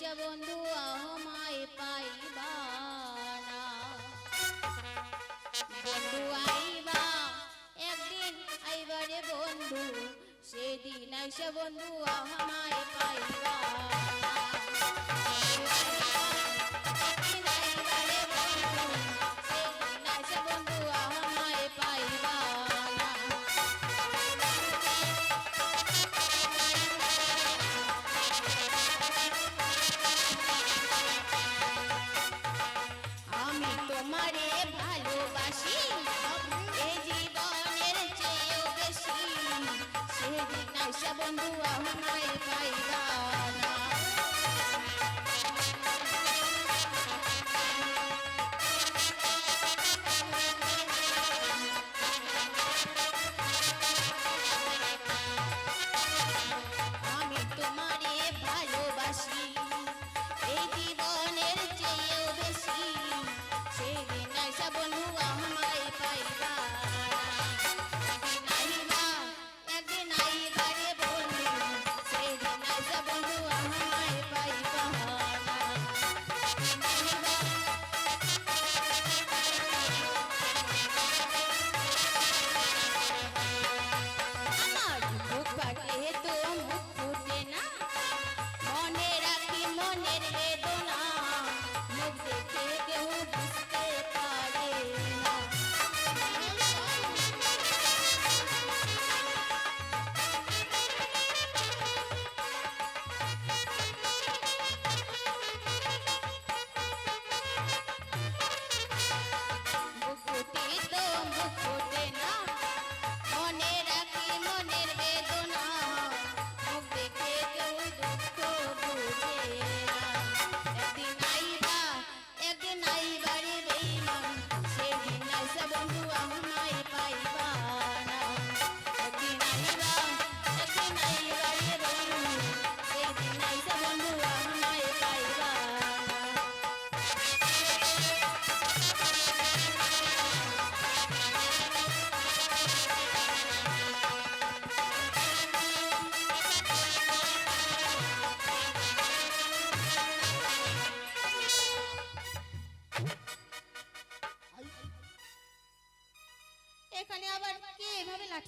নাইসা বন্ধু অহমায় পাইবা না বন্ধু আইবা, একদিন আইবা রে বন্ধু, সেদিন আইসা বন্ধু অহমায় পাইবা।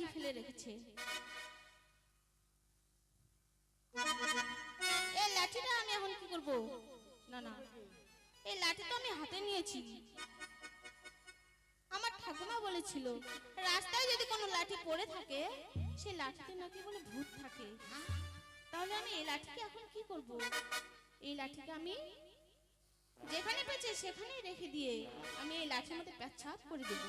লাঠি ফেলে রেখেছে। এই লাঠিটা আমি এখন কি করব? না না। এই লাঠি তো আমি হাতে নিয়েছি। আমার ঠাকুমা বলেছিল, রাস্তায় যদি কোনো লাঠি পড়ে থাকে, সেই লাঠিতে নাকি বলে ভূত থাকে। তাহলে আমি এই লাঠিকে এখন কি করব? এই লাঠিকে আমি যেখানে পেয়েছে সেখানেই রেখে দিয়ে আমি এই লাঠির মধ্যে পেচ্ছাপ করে দেবো।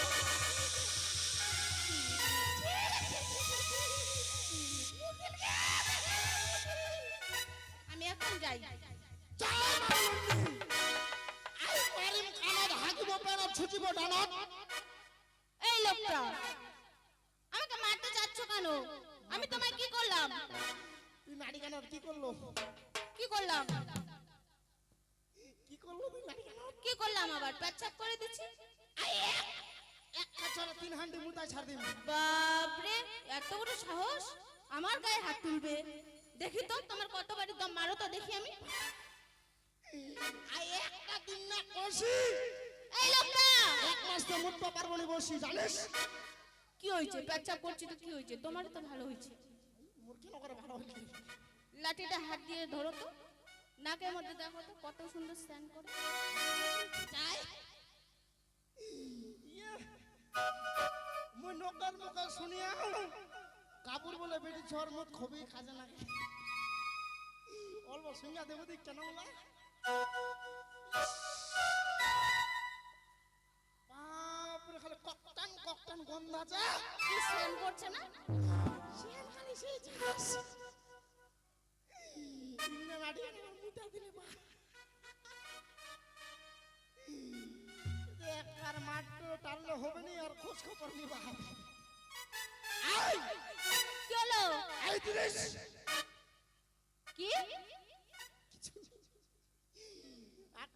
ছাড় বাপরে এত বড় সাহস? আমার গায়ে হাত তুলবে। দেখি তো তোমার কত বাড়ি দম? মারো তো দেখি আমি। আই একটা দিন না কষি। এই লোকটা! এক মাস তো মুততে পারব না বসি জানিস? কি হয়েছে? পেচ্ছাপ করছি তো কি হয়েছে? তোমার তো ভালো হয়েছে। লাঠিটা হাত দিয়ে ধরো তো। নাকের মধ্যে দেখো তো কত সুন্দর স্ট্যান্ড করে। চাই। ইয়ে। মই নকার নকার শুনিয়া কাপড় বলে বেটি ঝড় মত খুবই কাজে লাগে অল্প সঙ্গা দেব দিক কেন বলা বাপরে খালি ককটান ককটান গন্ধ আছে। স্ট্যান্ড করছে না? সেন খালি সেই মুটা দিলে বা মারটো টানলে হবে নি আর খোঁজ খবর নিবা আই! কি?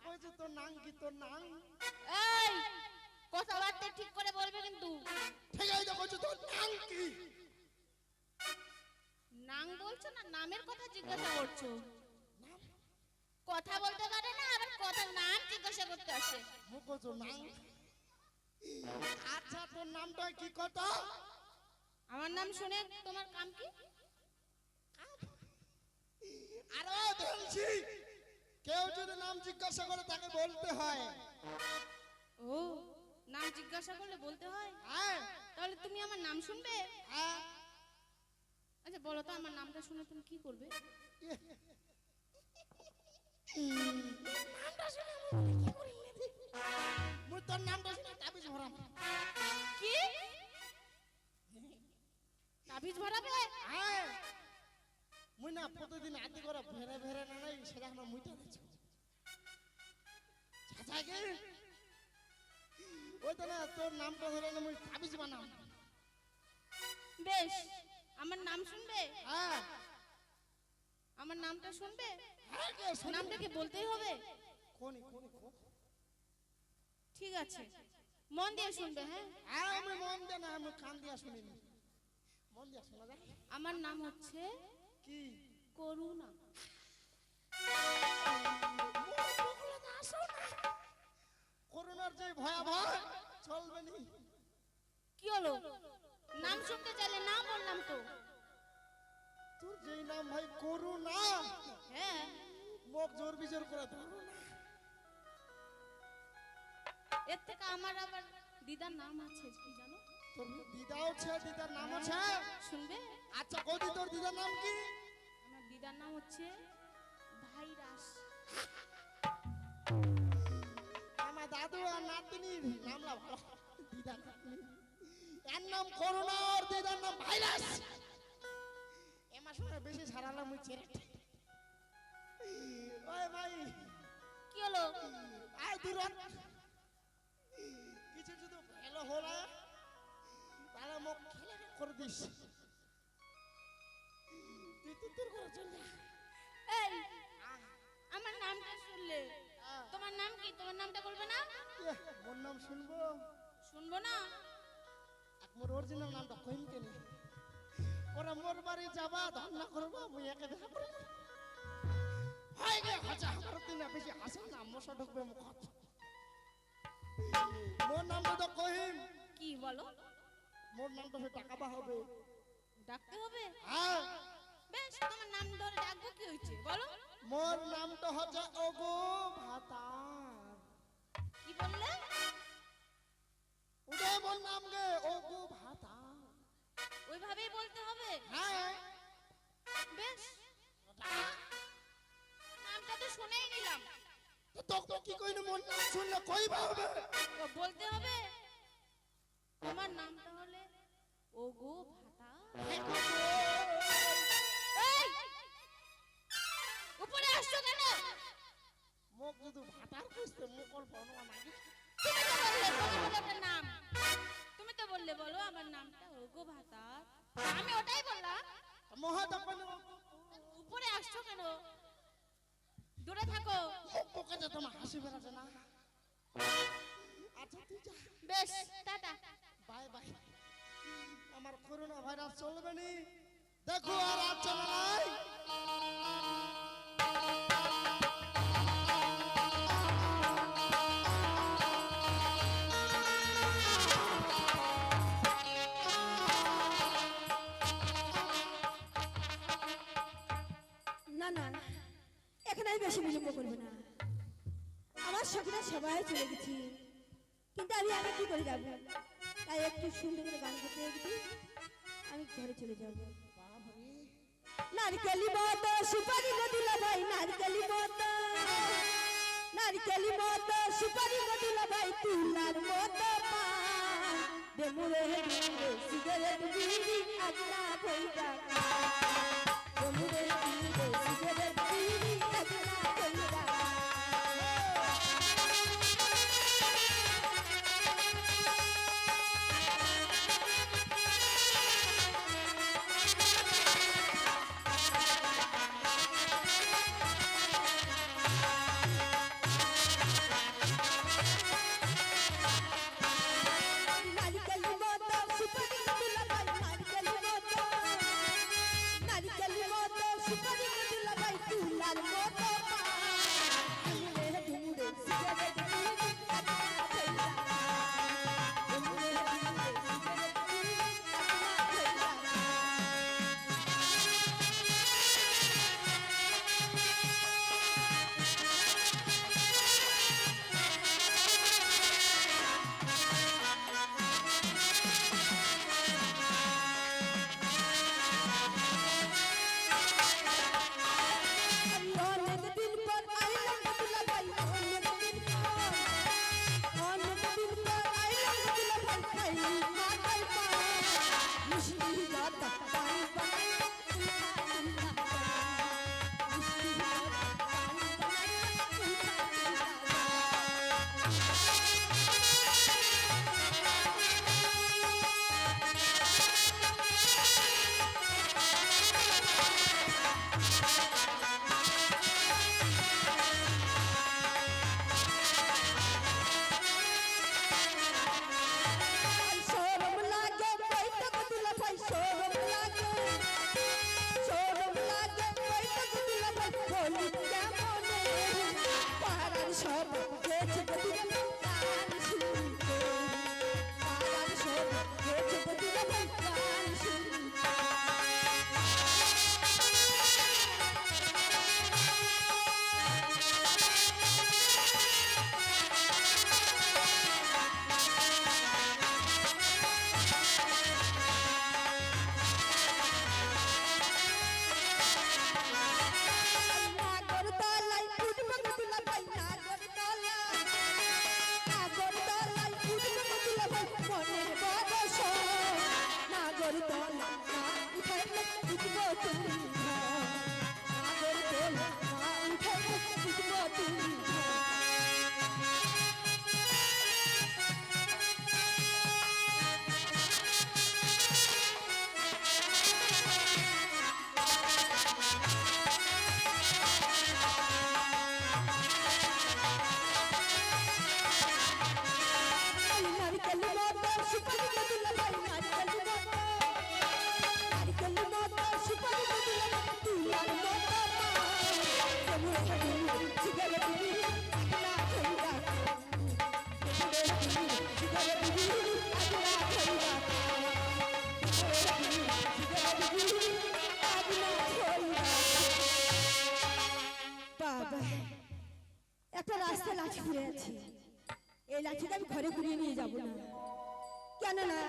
কইছে তোর নাম কি? তোর নাম? এই! কথাবার্তা ঠিক করে বলবে কিন্তু। ঠিক আছে কইছে তোর নাম কি? বলছো না নামের কথা জিজ্ঞাসা করছ? কথা বলতে পারে না আবার কথা নাম জিজ্ঞাসা করতে আসে। মুখো নাম? আচ্ছা তোর নামটা কি কত? আমার নাম শুনে তোমার কাম কি? আরও বলছি কেউ যদি নাম জিজ্ঞাসা করে তাকে বলতে হয়। ও নাম জিজ্ঞাসা করলে বলতে হয়? হ্যাঁ। তাহলে তুমি আমার নাম শুনবে? হ্যাঁ। আচ্ছা বলো তো আমার নামটা শুনে তুমি কি করবে? মুই তোর নামটা শুনে তাবিজ ভরাম কি? তাবিজ ভরাবে? হ্যাঁ মুই না প্রতিদিন আদি করে ভেরে ভেরে না নাই সেটা আমরা মুইটা দিচ্ছি চাচাকে ওই তো না তোর নামটা ধরে না মুই তাবিজ বানাম। বেশ আমার নাম শুনবে? হ্যাঁ। আমার নামটা শুনবে? হ্যাঁ নামটা কি বলতেই হবে? কোনি কোন? ঠিক আছে। মন দিয়ে শুনবে হ্যাঁ? হ্যাঁ আমি মন দিয়ে না আমি কান দিয়া শুনিনি মন দিয়া শোনা যায় আমার নাম হচ্ছে কি? করুণা। করোনার যে ভয়াবহ চলবে নি। কি হলো? নাম শুনতে চাইলে না বললাম তো। তোর যেই নাম ভাই করুণা। হ্যাঁ। মুখ জোর বিজোর করে ধরো না এর থেকে আমার আবার দিদার নাম আছে কি জানো? তোর দিদাও ছে দিদার নাম আছে? শুনবে? আচ্ছা কদি তোর দিদার নাম কি? আমার দিদার নাম হচ্ছে ভাইরাস আমার দাদু আর নাতনির নামলা ভালো। দিদার নাতনি। এর নাম করোনা আর দিদার নাম ভাইরাস এমা শুনে বেশি সারালাম মুই ছেড়ে ওই ভাই। কি হলো? আয় দূর ভালো হলে। তাহলে মুখ খেলে করে দিস। তুই তুই করে চল এই আমার নামটা শুনলে? তোমার নাম কি? তোমার নামটা বলবে না? মোর নাম শুনব? শুনব না? এক মোর অরিজিনাল নামটা কইম কেন ওরা মোর বাড়ি যাবা ধন্না করব মুই একে দেখা করব হয় গে হাজা আমার দিন বেশি হাসা না মশা ঢুকবে মুখত। মোর নামটা তো কহিম। কি বলো? মোর নামটা সে টাকা বা হবে। ডাকতে হবে? হ্যাঁ। বেশ তোমার নাম ধরে ডাকবো কি হয়েছে? বলো। মোর নামটা হচ্ছে ওগো ভাতা। কি বললে? উদয় মোর নাম গে ওগো ভাতা। ওইভাবেই বলতে হবে? হ্যাঁ। বেশ। নামটা তো শুনেই নিলাম। তো তোক কি কইনি মোর নাম শুনলে কইবা হবে বলতে হবে তোমার নামটা হলে ওগো ভাতা এই উপরে আসছো কেন? মোক যদি ভাতার কইতে মুকল বনবা নাকি তুমি তো বললে নাম তুমি তো বললে বলো আমার নামটা ওগো ভাতা আমি ওটাই বললাম। মহাদা উপরে আসছো কেন? দূরে থাকো। পোকা যে তোমার হাসি বেরাছে না আচ্ছা তুই যা। বেশ টাটা। Bye bye. আমার করোনা ভাইরাস চলবে নি। দেখো আর আচ্ছা নাই। না এখানে বেশি বিলম্ব করব না। আমার সখীরা সবাই চলে গেছি। কিন্তু আমি আগে কি করে যাব? তাই একটু সুন্দর করে গান করতে একটু আমি ঘরে চলে যাব। নারকেলি মত সুপারি গদিলা ভাই নারকেলি মত নারকেলি মত সুপারি গদিলা ভাই তুলার মত বেমুরে সিগারেট বিড়ি বেমুরে সিগারেট একটা রাস্তা লাঠি ঘুরে আছে। এই লাঠিটা আমি ঘরে ঘুরিয়ে নিয়ে যাব না। কেন না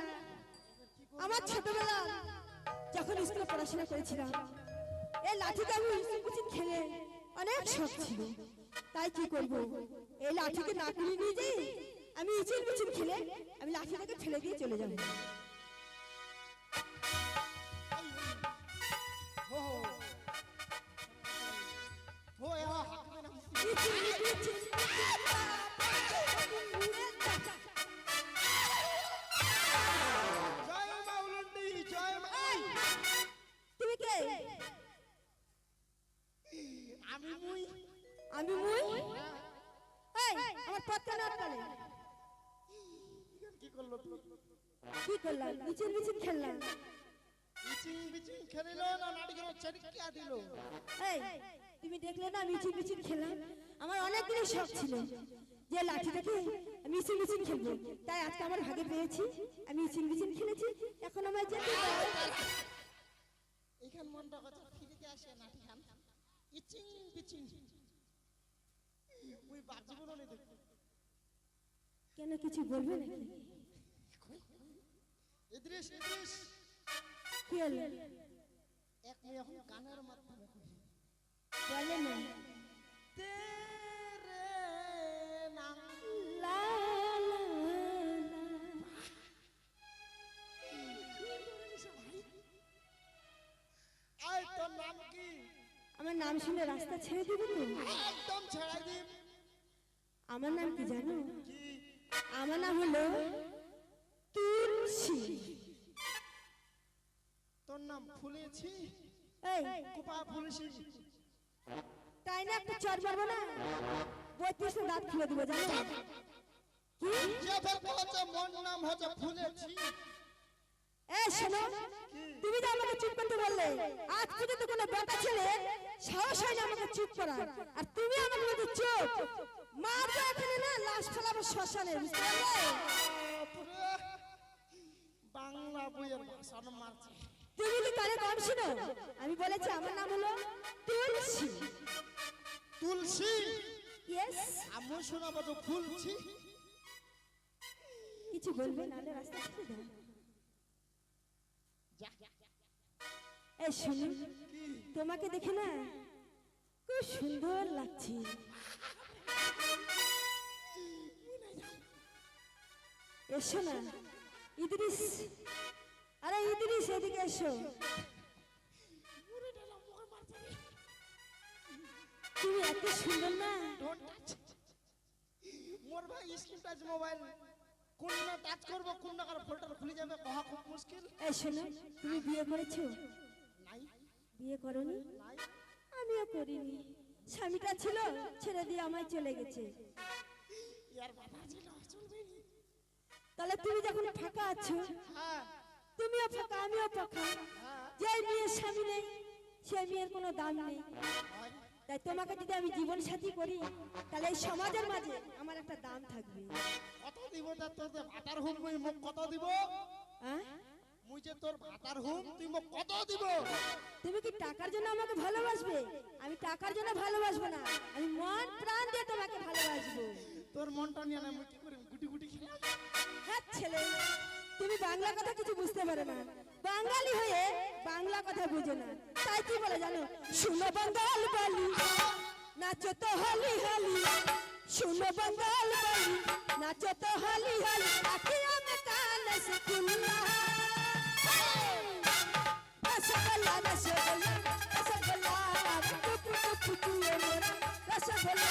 আমার ছোটবেলা যখন স্কুলে পড়াশোনা করেছিলাম, এই লাঠিটা আমি কুচিত খেলে অনেক শখ ছিল। তাই কি করব? এই লাঠিকে না কুড়িয়ে নিয়ে যাই আমি ইচিল মিচিল খেলে আমি লাঠিটাকে ফেলে দিয়ে চলে যাব। আমি মুই আমি মুই এই আমার পথটা না আটকালে কি করল কি করলাম মিচিল মিচিল খেললাম বিচিং বিচিং খেলিল না নাড়িগুলো চড়কিয়া দিল এই তুমি দেখলে না মিছিল মিছিল খেলাম আমার অনেকগুলো শখ ছিল যে লাঠিটাকে মিছিল মিছিল খেলব। তাই আজকে আমার ভাগে পেয়েছি। আমি মিছিল মিছিল খেলেছি। এখন আমার যেতে দাও। এইখান মনটা কথা ফিরিতে আসে না খান ইচিং বিচিং। মুই বাজি বলো নি দেখ কেন কিছু বলবে নাকি ইদ্রিস ইদ্রিস কি হলো? এক মেয়ে এখন গানের মাধ্যমে। বলে না আমার নাম শুনে রাস্তা ছেড়ে দিবে তো? একদম ছেড়াই দিম আমার নাম কি জানো? আমার নাম হলো তুলসী। তোর নাম ফুলেছি? এই কোপা ফুলেছি। তাই না একটা চর মারবো না? বত্রিশটা দাঁত খুলে দেবো জানো? কি? ফের নাম হচ্ছে ফুলেছি। শোনো তুমি তো আমাকে চুপ করতে বললে। আজ পর্যন্ত কোনো বেটা ছেলে সাহস হয় না আমাকে চুপ করার। আর তুমি আমাকে বলছো চুপ। মারবো এখানে না লাশ ফেলাবো শ্মশানে বুঝতে পারলে? বাংলা বইয়ের ভাষা মারছে তুমি কি কানে কম শুনো আমি বলেছি আমার নাম হলো তুলসী। তুলসী? ইয়েস আমি শোনাবো তো ফুলছি। কিছু বলবে নাহলে রাস্তা ছেড়ে দাও। এই শোনো তোমাকে দেখে না খুব সুন্দর লাগছে। এসো না ইদ্রিস। আরে ইদ্রিস এদিকে এসো। তুমি এত সুন্দর না। মোর ভাই স্ক্রিন টাচ মোবাইল কোন না টাচ করব কোন না কার ফোল্ডার খুলে যাবে কহা খুব মুশকিল। এই শোনো তুমি বিয়ে করেছ? নাই। বিয়ে করনি? নাই। আমিও করিনি। স্বামীটা ছিল ছেড়ে দিয়ে আমায় চলে গেছে। ইয়ার বাধা ছিল চলবে তাহলে তুমি যখন ফাঁকা আছো হ্যাঁ। তুমিও ফাঁকা আমিও হ্যাঁ যে মেয়ের স্বামী নেই সে মেয়ের কোনো দাম নেই। তাই তোমাকে যদি আমি জীবন সাথী করি তাহলে এই সমাজের মাঝে আমার একটা দাম থাকবে। কত দিব তা তোর যে ভাতার হুম মুই মোক কত দিব? হ্যাঁ মুই যে তোর ভাতার হুম তুই মোক কত দিব? তুমি কি টাকার জন্য আমাকে ভালোবাসবে? আমি টাকার জন্য ভালোবাসবো না। আমি মন প্রাণ দিয়ে তোমাকে ভালোবাসবো। তোর মনটা নিয়ে না মুই কি করি গুটি গুটি খেলা হ্যাঁ ছেলে। তুমি বাংলা কথা কিছু বুঝতে পারো না। বাঙালি হয়ে বাংলা কথা বুঝে না। তাই কি বলে জানো? শুনো বাঙ্গাল বালি, নাচো তো হলি হালি। শুনো বাঙ্গাল বালি, নাচো তো হলি হালি। আখিয়া মে কান সে খুল্লা রসগোল্লা রসগোল্লা রসগোল্লা টুক রসগোল্লা।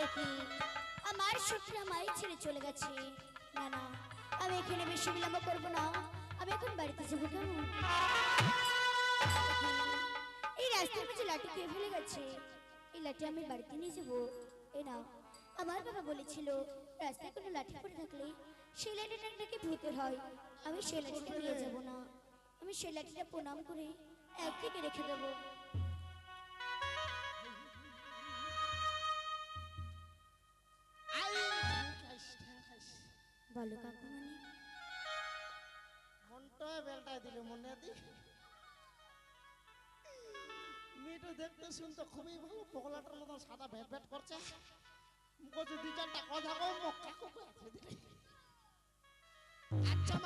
একি আমার সখী আমায় ছেড়ে চলে গেছে। না না, আমি এখানে বেশি বিলম্ব করব না। আমি এখন বাড়িতে যাব, কেমন? এই রাস্তার মাঝে লাঠি কে ফেলে গেছে? এই লাঠি আমি বাড়িতে নিয়ে যাব। এই নাও, আমার বাবা বলেছিল, রাস্তায় কোনো লাঠি পড়ে থাকলে সেই লাঠিটা নাকি ভূতের হয়। আমি সেই লাঠিটা নিয়ে যাব না। আমি সেই লাঠিটা প্রণাম করে একদিকে রেখে দেবো। বলো কাকুমণি বেলটায় দিল মনে দি। মেয়েটা দেখতে শুনতে খুবই ভালো পগলাটার মতন সাদা করছে। দুই চারটা কথা কম কোকো আছে দিলে। আচ্ছা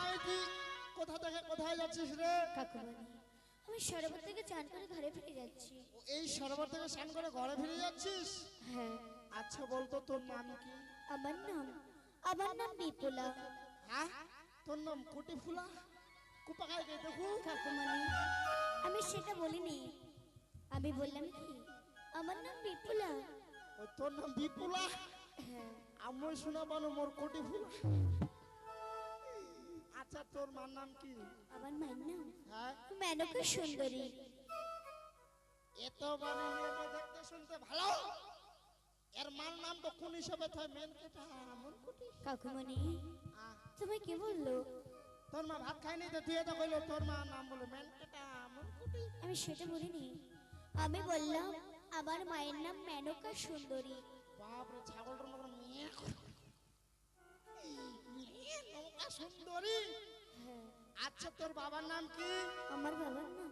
কোথা থেকে কোথায় যাচ্ছিস রে? কাকুমণি আমি সরোবর থেকে চান করে ঘরে ফিরে যাচ্ছি। এই সরোবর থেকে স্নান করে ঘরে ফিরে যাচ্ছিস? হ্যাঁ। আচ্ছা বলতো তোর নাম কি? আমার নাম আমার নাম বিপুলা। হ্যাঁ? তোর নাম কোটি ফুলা? কুপাকায় গে দেখু। কাকুমণি আমি সেটা বলিনি। আমি বললাম কি আমার নাম বিপুলা। ও তোর নাম বিপুলা? হ্যাঁ। আমি শোনা বানো মোর কোটি ফুলা। আচ্ছা তোর মার নাম কি? আমার মায়ের নাম হ্যাঁ? মেনকা সুন্দরী। এত মানে দেখতে শুনতে ভালো। এর মার নাম তো কোন হিসাবে থাকে মেন কেটা? মন তুমি কি বলল? তোর মা ভাত খায়নি তো তুই কইলো তোর মা নাম বলে মেন কেটা? মন কোটি আমি সেটা বলিনি। আমি বললাম আমার মায়ের নাম মেনকা সুন্দরী। বাপরে ছাগলটার মতন মেয়ে সুন্দরী। হ্যাঁ। আচ্ছা তোর বাবার নাম কি? আমার বাবার নাম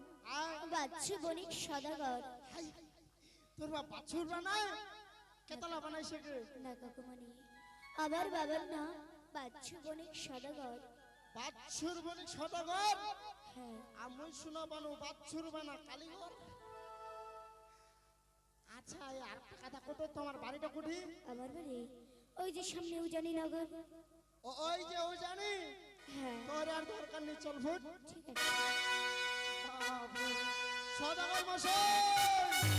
বাচ্চু বণিক সদাগর। তোর বাপ বাছুর বানায়? কেতলা বানাই শেখে না কাকুমণি আমার বাবার নাম বাচ্চু বণিক সদাগর। বাছুর বণিক সদাগর? হ্যাঁ। আমি শুনা বানু বাছুর বানা কালীগর। আচ্ছা এই আর কথা কত তোমার বাড়িটা কুঠি? আমার বাড়ি? ওই যে সামনে উজানি নগর। ওই যে ও জানি হ্যাঁ। তোর আর দরকার নেই চল ফুট ঠিক আছে। সদাগর মশাই!